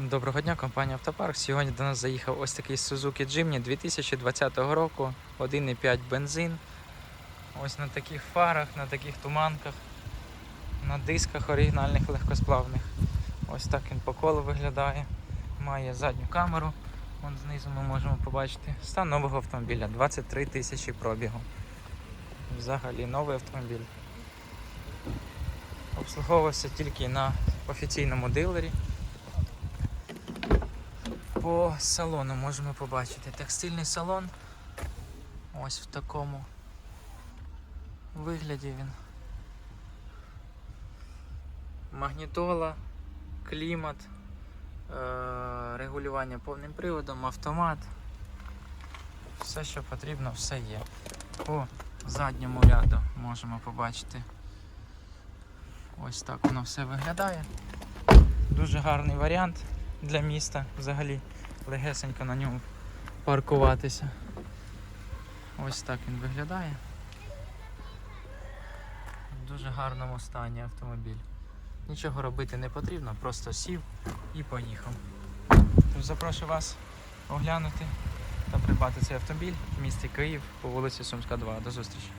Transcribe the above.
Доброго дня, компанія Автопарк. Сьогодні до нас заїхав ось такий Suzuki Jimny 2020 року, 1,5 бензин. Ось на таких фарах, на таких туманках, на дисках оригінальних легкосплавних. Ось так він по колу виглядає. Має задню камеру. Вон знизу ми можемо побачити. Стан нового автомобіля 23 тисячі пробігу. Взагалі новий автомобіль. Обслуговувався тільки на офіційному дилері. По салону можемо побачити текстильний салон. Ось в такому вигляді він. Магнітола, клімат, е- регулювання повним приводом, автомат. Все, що потрібно, все є. По задньому ряду можемо побачити. Ось так воно все виглядає. Дуже гарний варіант для міста взагалі легесенько на ньому паркуватися. Ось так він виглядає. В дуже гарному стані автомобіль. Нічого робити не потрібно, просто сів і поїхав. Тож запрошую вас оглянути та придбати цей автомобіль в місті Київ по вулиці Сумська 2. До зустрічі!